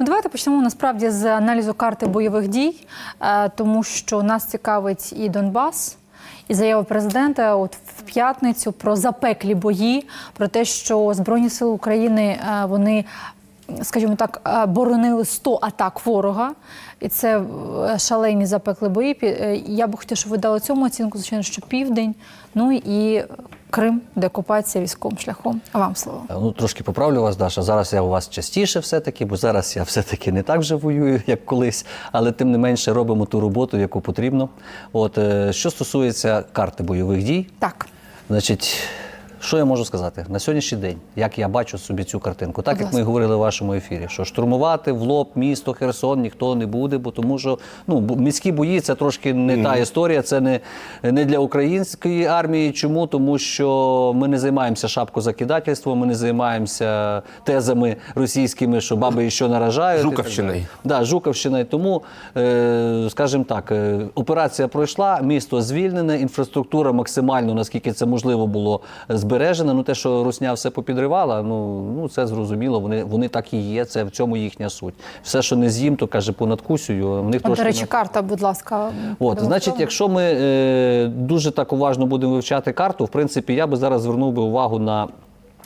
Ну, давайте почнемо насправді з аналізу карти бойових дій, е, тому що нас цікавить і Донбас. І заява президента от в п'ятницю про запеклі бої, про те, що Збройні сили України е, вони, скажімо так, е, боронили 100 атак ворога, і це шалені запекли бої. Я би хотіла, щоб ви дали цьому оцінку, звичайно, що південь, ну і Крим, деокупація військовим шляхом. А вам слово. Ну, трошки поправлю вас, Даша. Зараз я у вас частіше все-таки, бо зараз я все-таки не так вже воюю, як колись, але тим не менше робимо ту роботу, яку потрібно. От е, що стосується карти бойових дій, Так. значить. Що я можу сказати на сьогоднішній день, як я бачу собі цю картинку, так як ми говорили в вашому ефірі, що штурмувати в лоб місто Херсон ніхто не буде, бо тому що ну міські бої це трошки не та історія, це не, не для української армії. Чому? Тому що ми не займаємося шапкозакидательством, ми не займаємося тезами російськими, що баби що наражають. і так Да, Жуковщина. І Тому, е, скажімо так, е, операція пройшла, місто звільнене, інфраструктура максимально, наскільки це можливо було збережена. Ну те, що Русня все попідривала, ну, ну це зрозуміло. Вони, вони так і є. Це в цьому їхня суть. Все, що не з'їм, то каже, понадкусюю. В них От, трошки до речі, карта, будь ласка. От, значить, якщо ми е, дуже так уважно будемо вивчати карту, в принципі, я би зараз звернув би увагу на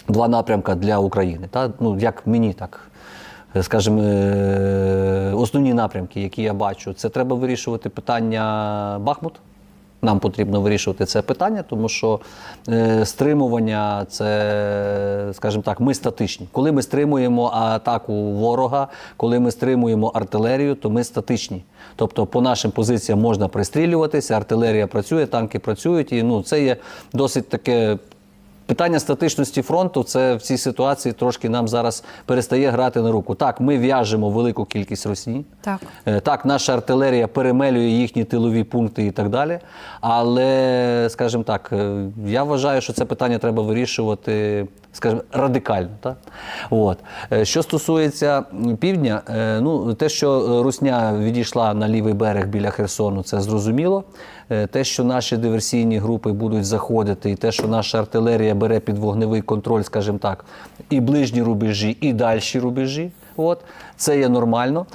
два напрямки для України. Та? Ну, як мені так. е, Скажімо, е, основні напрямки, які я бачу, це треба вирішувати питання Бахмут. Нам потрібно вирішувати це питання, тому що е, стримування це, скажімо так, ми статичні. Коли ми стримуємо атаку ворога, коли ми стримуємо артилерію, то ми статичні. Тобто по нашим позиціям можна пристрілюватися, артилерія працює, танки працюють, і ну це є досить таке. Питання статичності фронту це в цій ситуації трошки нам зараз перестає грати на руку. Так, ми в'яжемо велику кількість росії. Так. Е, Так, наша артилерія перемелює їхні тилові пункти і так далі. Але, скажімо так, е, я вважаю, що це питання треба вирішувати, скажімо, радикально. Так? От. Е, Що стосується півдня, е, ну, те, що Русня відійшла на лівий берег біля Херсону, це зрозуміло. Е, Те, що наші диверсійні групи будуть заходити, і те, що наша артилерія бере під вогневий контроль, скажімо так, і ближні рубежі, і дальші рубежі. От це є нормально.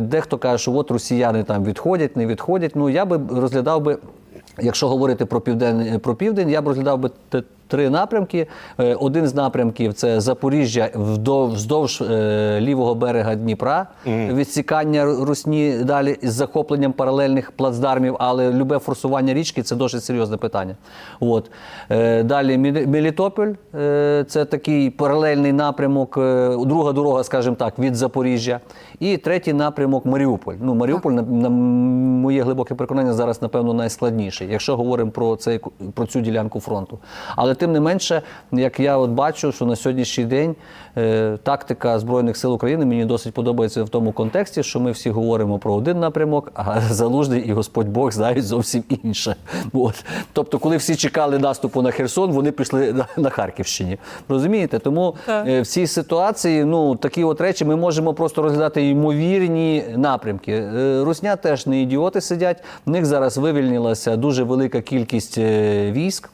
Дехто каже, що от росіяни там відходять, не відходять. Ну я би розглядав би, якщо говорити про південь, про південь, я б розглядав би три напрямки. Е, Один з напрямків це Запоріжжя вздовж е, лівого берега Дніпра, відсікання русні далі з захопленням паралельних плацдармів, але любе форсування річки це досить серйозне питання. От. Е, Далі Мелітополь це такий паралельний напрямок, друга дорога, скажімо так, від Запоріжжя. І третій напрямок Маріуполь. Ну, Маріуполь, на, на моє глибоке переконання, зараз, напевно, найскладніший, якщо говоримо про, цей, про цю ділянку фронту. Але тим не менше, як я от бачу, що на сьогоднішній день е, тактика Збройних сил України мені досить подобається в тому контексті, що ми всі говоримо про один напрямок, а Залужний і Господь Бог знають зовсім інше. От. Тобто, коли всі чекали наступу на Херсон, вони пішли на, на Харківщині. Розумієте? Тому Так. е, в цій ситуації ну, такі от речі ми можемо просто розглядати ймовірні напрямки. Е, Русня теж не ідіоти сидять. В них зараз вивільнилася дуже велика кількість військ.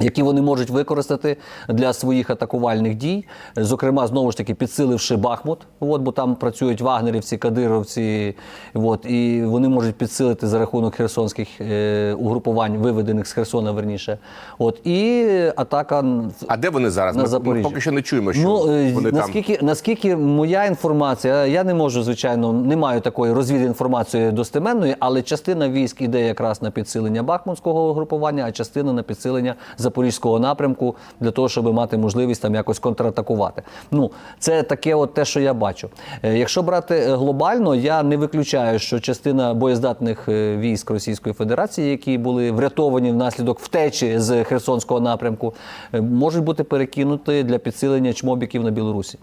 Які вони можуть використати для своїх атакувальних дій, зокрема, знову ж таки, підсиливши Бахмут, от, бо там працюють вагнерівці, кадировці, от, і вони можуть підсилити за рахунок херсонських е, угрупувань, виведених з Херсона, верніше. От, і атака А де вони зараз? на Ми Запоріжжі. поки що не чуємо, що ну, е, вони там. наскільки, наскільки моя інформація, я не можу, звичайно, не маю такої розвідінформації достеменної, але частина військ іде якраз на підсилення Бахмутського угрупування, а частина на підсилення Запорізького напрямку для того, щоб мати можливість там якось контратакувати. Ну, це таке, от те, що я бачу. Е, Якщо брати е, глобально, я не виключаю, що частина боєздатних е, військ Російської Федерації, які були врятовані внаслідок втечі з Херсонського напрямку, можуть бути перекинуті для підсилення чмобіків на Білорусі.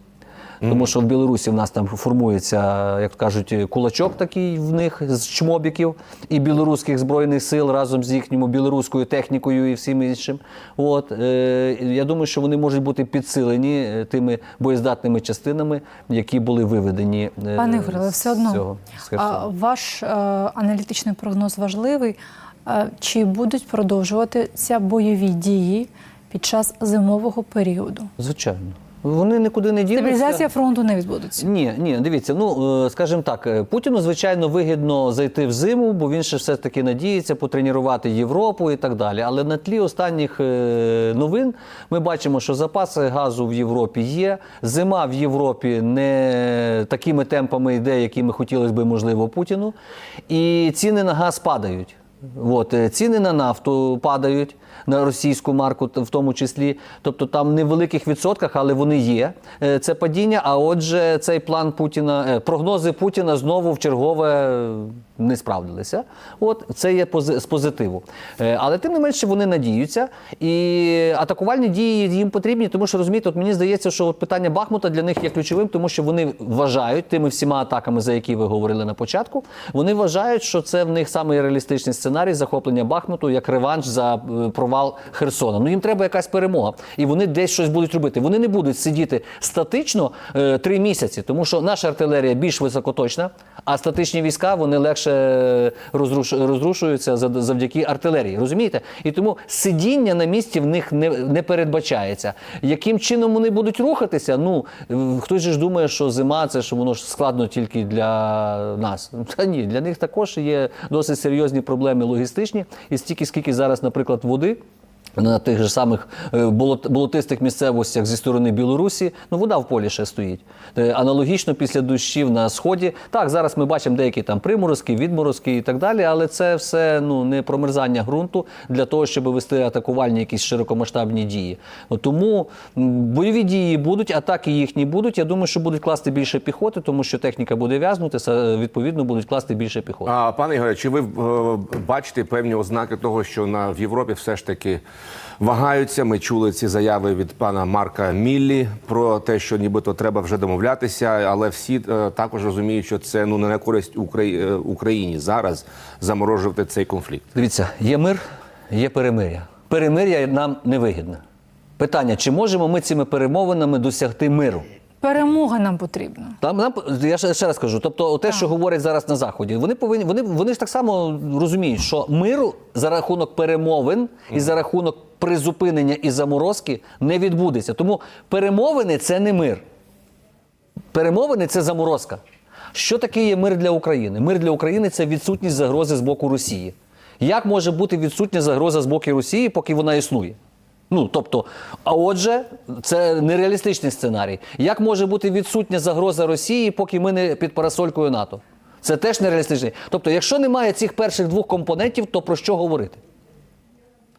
Тому що в Білорусі в нас там формується, як кажуть, кулачок такий в них з чмобіків і білоруських збройних сил разом з їхньою білоруською технікою і всім іншим. От е, я думаю, що вони можуть бути підсилені е, тими боєздатними частинами, які були виведені. е, Пане Ігоре, але все одно цього, а, ваш е, аналітичний прогноз важливий. Чи будуть продовжуватися бойові дії під час зимового періоду? Звичайно. Вони нікуди не дінуться. Стабілізація фронту не відбудеться. Ні, ні, дивіться, ну е, скажімо так, е, Путіну звичайно вигідно зайти в зиму, бо він ще все таки надіється потренувати Європу і так далі. Але на тлі останніх е, новин ми бачимо, що запаси газу в Європі є. Зима в Європі не такими темпами йде, якими хотілося би, можливо, Путіну. І ціни на газ падають. От, е, ціни на нафту падають на російську марку, в тому числі. Тобто там не в великих відсотках, але вони є. е, Це падіння. А отже, цей план Путіна, е, прогнози Путіна знову в чергове не справдилися. От це є з позитиву. Але тим не менше вони надіються. І атакувальні дії їм потрібні, тому що розумієте, от мені здається, що от питання Бахмута для них є ключовим, тому що вони вважають тими всіма атаками, за які ви говорили на початку. Вони вважають, що це в них самий реалістичний сценарій захоплення Бахмуту як реванш за е, провал Херсона. Ну їм треба якась перемога, і вони десь щось будуть робити. Вони не будуть сидіти статично е, три місяці, тому що наша артилерія більш високоточна, а статичні війська вони легше е, розруш, розрушуються зав- завдяки артилерії. Розумієте? І тому сидіння на місці в них не, не передбачається. Яким чином вони будуть рухатися? Ну хтось же ж думає, що зима це ж воно ж складно тільки для нас. Та ні, для них також є досить серйозні проблеми логістичні, і стільки, скільки зараз, наприклад, води. На тих же самих е, болотистих місцевостях зі сторони Білорусі, ну вода в полі ще стоїть. Е, Аналогічно після дощів на сході. Так, зараз ми бачимо деякі там приморозки, відморозки і так далі, але це все ну не промерзання ґрунту для того, щоб вести атакувальні якісь широкомасштабні дії. Тому бойові дії будуть, атаки їхні будуть. Я думаю, що будуть класти більше піхоти, тому що техніка буде в'язнутися. Відповідно, будуть класти більше піхоти. А, пане Ігоре, чи ви е, бачите певні ознаки того, що на в Європі все ж таки вагаються? Ми чули ці заяви від пана Марка Міллі про те, що нібито треба вже домовлятися, але всі е, також розуміють, що це ну не на користь Украї- е, Україні зараз заморожувати цей конфлікт. Дивіться, є мир, є перемир'я. Перемир'я нам не вигідне. Питання: чи можемо ми цими перемовинами досягти миру? Перемога нам потрібна. Там нам я ще, раз кажу. Тобто, те, що говорять зараз на заході, вони повинні вони, вони ж так само розуміють, що миру за рахунок перемовин і за рахунок призупинення і заморозки не відбудеться. Тому перемовини це не мир. Перемовини це заморозка. Що таке є мир для України? Мир для України це відсутність загрози з боку Росії. Як може бути відсутня загроза з боку Росії, поки вона існує? Ну тобто, а отже, це нереалістичний сценарій. Як може бути відсутня загроза Росії, поки ми не під парасолькою НАТО? Це теж нереалістичний. Тобто, якщо немає цих перших двох компонентів, то про що говорити?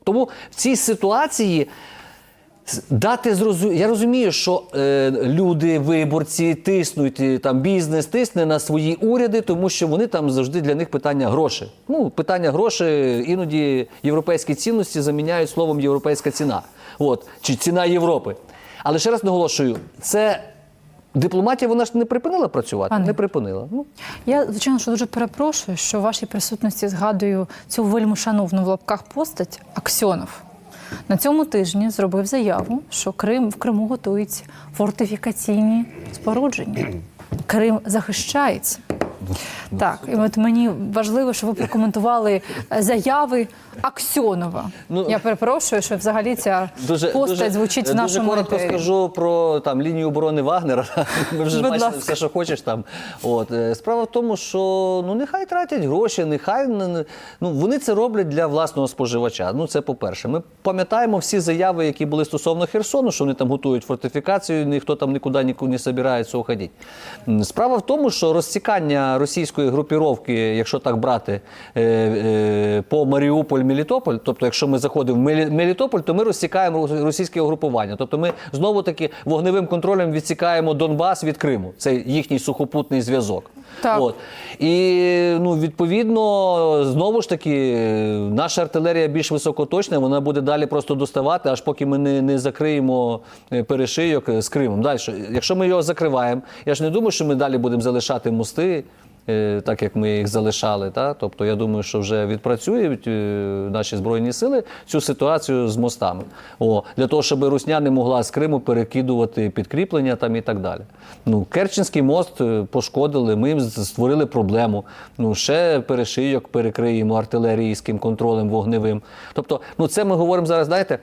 Тому в цій ситуації дати зрозу... Я розумію, що е, люди, виборці тиснуть, там бізнес тисне на свої уряди, тому що вони там завжди для них питання гроші. Ну, питання гроші іноді європейські цінності заміняють словом європейська ціна. От, чи ціна Європи. Але ще раз наголошую, це дипломатія вона ж не припинила працювати? Пане. Не припинила. Ну, Я, звичайно, що дуже перепрошую, що в вашій присутності згадую цю вельми шановну в лапках постать Аксьонов. На цьому тижні зробив заяву, що Крим в Криму готують фортифікаційні спорудження. Крим захищається. Так, і от мені важливо, щоб ви прокоментували е, заяви Аксьонова. Ну, Я перепрошую, що взагалі ця постать звучить в дуже нашому коротко етері. скажу про там лінію оборони Вагнера. Ми вже Будь бачили ласка. все, що хочеш там. От е, справа в тому, що ну нехай тратять гроші, нехай не- не- ну вони це роблять для власного споживача. Ну це по-перше. Ми пам'ятаємо всі заяви, які були стосовно Херсону, що вони там готують фортифікацію, ніхто там нікуди нікуди не збирається уходити. Справа в тому, що розцікання російської групіровки, якщо так брати е, е, по Маріуполь, Мелітополь, тобто, якщо ми заходимо в Мелі- Мелітополь, то ми розсікаємо російське угрупування. Тобто ми знову таки вогневим контролем відсікаємо Донбас від Криму. Це їхній сухопутний зв'язок. Так. От. І ну, відповідно, знову ж таки, наша артилерія більш високоточна, вона буде далі просто доставати, аж поки ми не, не закриємо е, перешийок з Кримом. Далі, якщо ми його закриваємо, я ж не думаю, що ми далі будемо залишати мости. Е, так як ми їх залишали. Та? Тобто, я думаю, що вже відпрацюють е, наші збройні сили цю ситуацію з мостами. О, для того, щоб Русня не могла з Криму перекидувати підкріплення там і так далі. Ну, Керченський мост е, пошкодили, ми їм створили проблему. Ну, ще перешийок перекриємо артилерійським контролем вогневим. Тобто, ну це ми говоримо зараз, знаєте,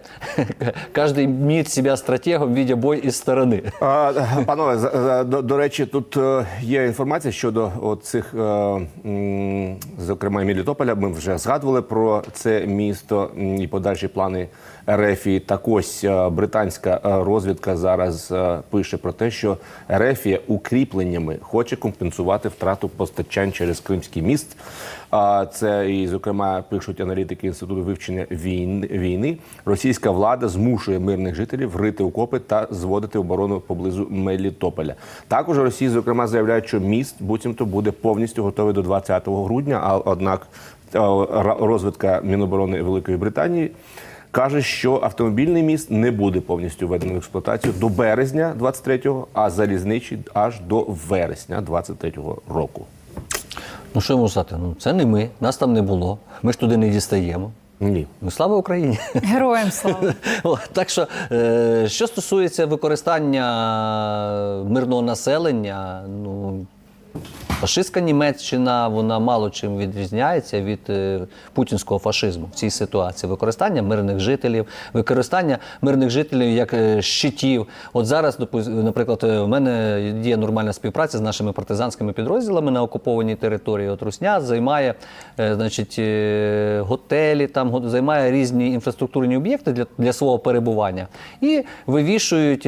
кожен міць себе стратегом, видя бой із сторони. Панове, до, речі, тут є інформація щодо от цих, е, зокрема, Мелітополя. Ми вже згадували про це місто і подальші плани Ерефії. Так ось е, британська е, розвідка зараз е, пише про те, що Ерефія укріпленнями хоче компенсувати втрату постачань через Кримський міст. Це і, зокрема, пишуть аналітики інституту вивчення війни. Російська влада змушує мирних жителів рити окопи та зводити оборону поблизу Мелітополя. Також Росія, зокрема, заявляє, що міст буцімто буде повністю готовий до 20 грудня. А однак розвідка Міноборони Великої Британії. Каже, що автомобільний міст не буде повністю введений в експлуатацію до березня 23-го, а залізничий аж до вересня 23-го року. Ну що можу сказати? Ну це не ми, нас там не було. Ми ж туди не дістаємо. Ні. Ну, слава Україні! Героям слава. Так що, е, що стосується використання мирного населення, ну. Фашистська Німеччина вона мало чим відрізняється від е, путінського фашизму в цій ситуації. Використання мирних жителів, використання мирних жителів як е, щитів. От зараз, наприклад, е, в мене є нормальна співпраця з нашими партизанськими підрозділами на окупованій території. От Русня займає е, значить, готелі, там займає різні інфраструктурні об'єкти для, для свого перебування і вивішують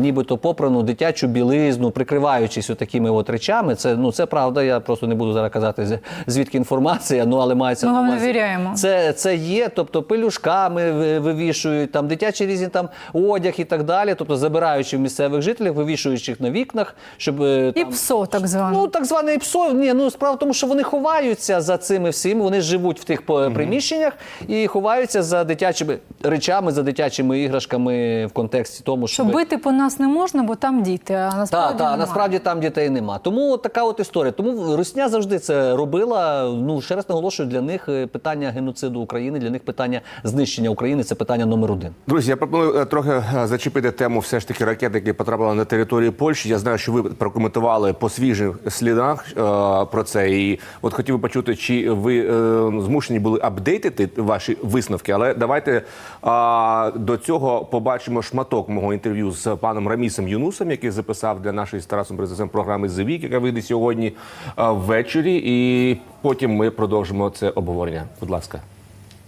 нібито попрану дитячу білизну, прикриваючись такими от речами. Це ну це правда. Я просто не буду зараз казати звідки інформація. Ну але мається Ми на вам увазі. довіряємо. Це, це є, тобто пелюшками вивішують, там дитячі різні там одяг і так далі. Тобто забираючи в місцевих жителів, вивішуючи їх на вікнах, щоб е, І псо, так зване. Ну, так зване і ПСО, ні, ну справа в тому, що вони ховаються за цими всім, вони живуть в тих приміщеннях і ховаються за дитячими речами, за дитячими іграшками в контексті тому, що щоб... бити по нас не можна, бо там діти, а насправді так, немає. насправді там дітей нема. Тому от така от історія. Тому Русня завжди це робила. Ну ще раз наголошую, для них е, питання геноциду України, для них питання знищення України це питання номер один. Друзі, я пропоную е, трохи е, зачепити тему все ж таки ракет, які потрапили на територію Польщі. Я знаю, що ви прокоментували по свіжих слідах про це. І от хотів би почути, чи ви змушені були апдейтити ваші висновки. Але давайте до цього побачимо шматок мого інтерв'ю з паном Рамісом Юнусом, який записав для нашої з Тарасом Березесем програми «The Week», яка вийде сьогодні е, ввечері. І потім ми продовжимо це обговорення. Будь ласка.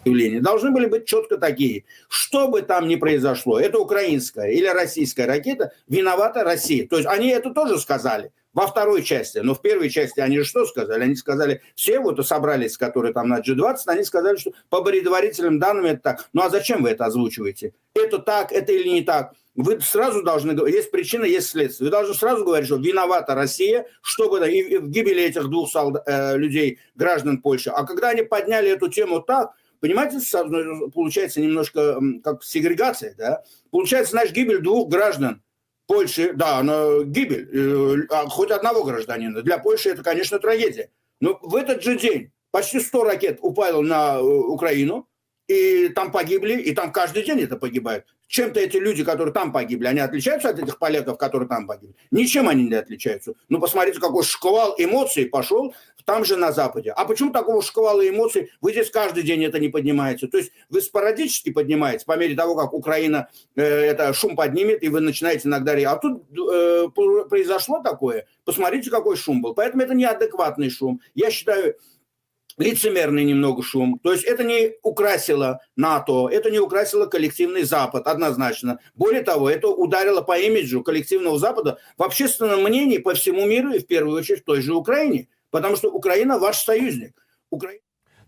явления должны были быть четко такие. Что бы там ни произошло, это украинская или российская ракета, виновата Россия. То есть они это тоже сказали во второй части. Но в первой части они же что сказали? Они сказали, все вот собрались, которые там на G20, они сказали, что по предварительным данным это так. Ну а зачем вы это озвучиваете? Это так, это или не так? Вы сразу должны говорить, есть причина, есть следствие. Вы должны сразу говорить, что виновата Россия, и в гибели этих двух солда- э, людей, граждан Польши. А когда они подняли эту тему так, Понимаете, получается немножко как сегрегация, да? Получается, знаешь, гибель двух граждан Польши, да, она гибель, э, а хоть одного гражданина. Для Польши это, конечно, трагедия. Но в этот же день почти 100 ракет упало на э, Украину, и там погибли, и там каждый день это погибает. Чем-то эти люди, которые там погибли, они отличаются от этих поляков, которые там погибли? Ничем они не отличаются. Ну, посмотрите, какой шквал эмоций пошел там же на Западе. А почему такого шквала эмоций вы здесь каждый день это не поднимаете? То есть вы спорадически поднимаете по мере того, как Украина э, это шум поднимет, и вы начинаете иногда... А тут э, произошло такое. Посмотрите, какой шум был. Поэтому это неадекватный шум. Я считаю, лицемерный немного шум. То есть это не украсило НАТО, это не украсило коллективный Запад, однозначно. Более того, это ударило по имиджу коллективного Запада в общественном мнении по всему миру и в первую очередь в той же Украине. Потому что Украина ваш союзник. Украина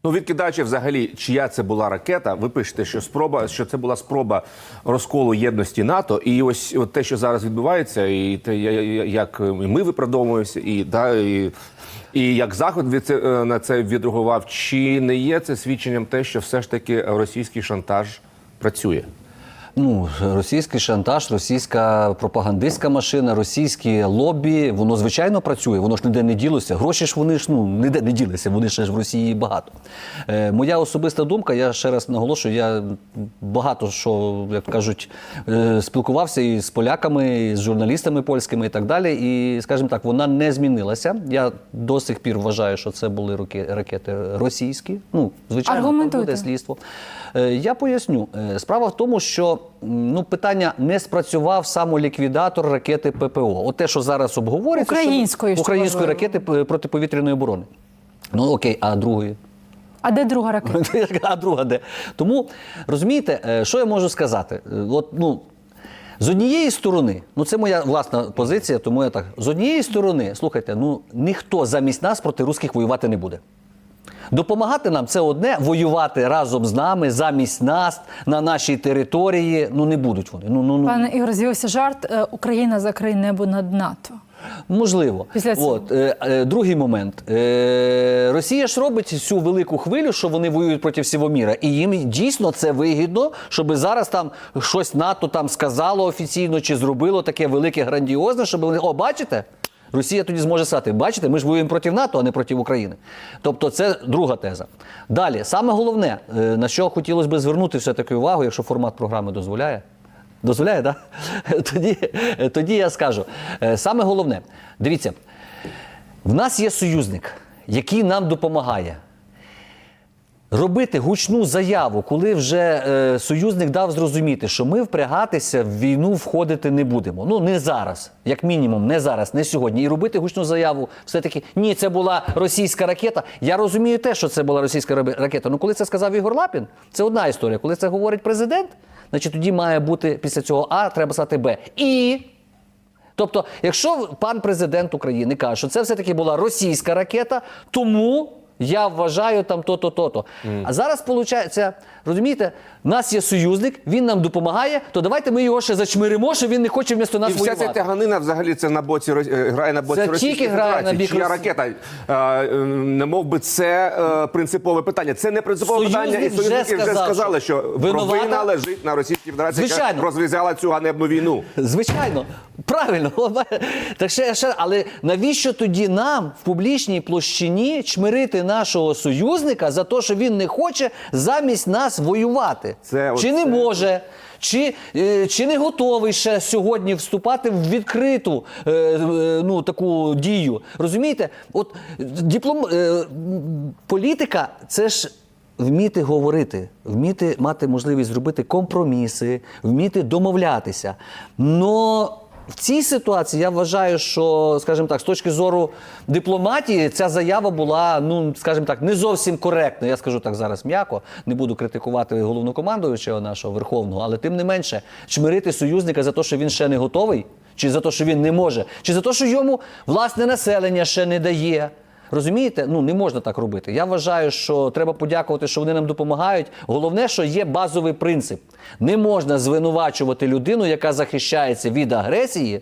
Ну, відкидаючи взагалі, чия це була ракета, ви пишете, що спроба, що це була спроба розколу єдності НАТО, і ось от те, що зараз відбувається, і те, я- я- як і ми виправдовуємося, і да, і, і як заход від це е, на це відреагував, чи не є це свідченням те, що все ж таки російський шантаж працює? Ну, російський шантаж, російська пропагандистська машина, російські лобі, воно звичайно працює, воно ж ніде не ділося. Гроші ж вони ж ну ніде не ділися, вони ще ж в Росії багато. Е, моя особиста думка, я ще раз наголошую, я багато що, як кажуть, е, спілкувався і з поляками, і з журналістами польськими і так далі. І, скажімо так, вона не змінилася. Я до сих пір вважаю, що це були роки- ракети російські. Ну, звичайно, буде слідство. Е, Я поясню. Е, Справа в тому, що ну, питання не спрацював самоліквідатор ракети ППО. От те, що зараз обговорюється, Української, що української ракети протиповітряної оборони. Ну окей, а другої? А де друга ракета? а друга де? Тому розумієте, е, що я можу сказати? Е, От, ну, з однієї сторони, ну це моя власна позиція, тому я так. З однієї сторони, слухайте, ну ніхто замість нас проти русських воювати не буде. Допомагати нам це одне, воювати разом з нами, замість нас, на нашій території. Ну не будуть вони. Ну, ну, ну Пане Ігор, з'явився жарт. е, Україна закриє небо над НАТО. Можливо. Після цього. От, е, е, другий момент. Е, Росія ж робить цю велику хвилю, що вони воюють проти всього міра. І їм дійсно це вигідно, щоб зараз там щось НАТО там сказало офіційно чи зробило таке велике, грандіозне, щоб вони. О, бачите? Росія тоді зможе сказати, бачите, ми ж воюємо проти НАТО, а не проти України. Тобто це друга теза. Далі, саме головне, е, на що хотілося б звернути все-таки увагу, якщо формат програми дозволяє. Дозволяє, так? Да? Тоді, тоді я скажу. Е, Саме головне, дивіться, в нас є союзник, який нам допомагає. Робити гучну заяву, коли вже е, союзник дав зрозуміти, що ми впрягатися в війну входити не будемо. Ну не зараз, як мінімум, не зараз, не сьогодні. І робити гучну заяву, все-таки ні, це була російська ракета. Я розумію те, що це була російська ракета. Ну коли це сказав Ігор Лапін, це одна історія. Коли це говорить президент, значить тоді має бути після цього А, треба сказати Б. І Тобто, якщо пан президент України каже, що це все-таки була російська ракета, тому я вважаю там то-то, то-то. А зараз виходить, розумієте, в нас є союзник, він нам допомагає, то давайте ми його ще зачмиримо, що він не хоче вмісто нас І вся ця воювати. тяганина взагалі це на боці Рос- е, грає на боці Це Російської тільки грає Федерації. на бік Чия Росії. ракета? Е, е, Не мов би це е, принципове питання. Це не принципове Союзник питання, і вже союзники вже сказав, сказали, що що винувата- провина лежить на Російській Федерації, яка Звичайно. розв'язала цю ганебну війну. Звичайно, правильно. Так ще, ще, але навіщо тоді нам в публічній площині чмирити нашого союзника за те, що він не хоче замість нас воювати? Це чи не може? Чи, е, чи не готовий ще сьогодні вступати в відкриту е, е, ну, таку дію? Розумієте? От диплом, політика це ж вміти говорити, вміти мати можливість зробити компроміси, вміти домовлятися. Но в цій ситуації я вважаю, що, скажімо так, з точки зору дипломатії, ця заява була, ну скажімо так, не зовсім коректна. Я скажу так зараз м'яко, не буду критикувати головнокомандуючого нашого верховного, але тим не менше, чмирити союзника за те, що він ще не готовий, чи за те, що він не може, чи за те, що йому власне населення ще не дає. Розумієте? Ну не можна так робити. Я вважаю, що треба подякувати, що вони нам допомагають. Головне, що є базовий принцип: не можна звинувачувати людину, яка захищається від агресії.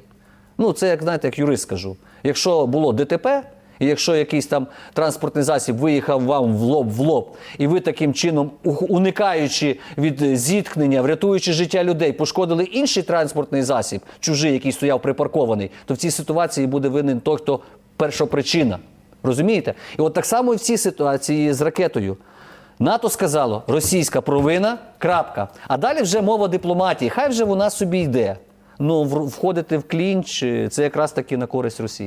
Ну, це як знаєте, як юрист скажу. Якщо було ДТП, і якщо якийсь там транспортний засіб виїхав вам в лоб в лоб, і ви таким чином, уникаючи від зіткнення, врятуючи життя людей, пошкодили інший транспортний засіб, чужий, який стояв припаркований, то в цій ситуації буде винен той, хто першопричина. Розумієте? І от так само і в цій ситуації з ракетою. НАТО сказало, російська провина, крапка. А далі вже мова дипломатії. Хай вже вона собі йде. Ну, входити в клінч е, це якраз таки на користь Росії.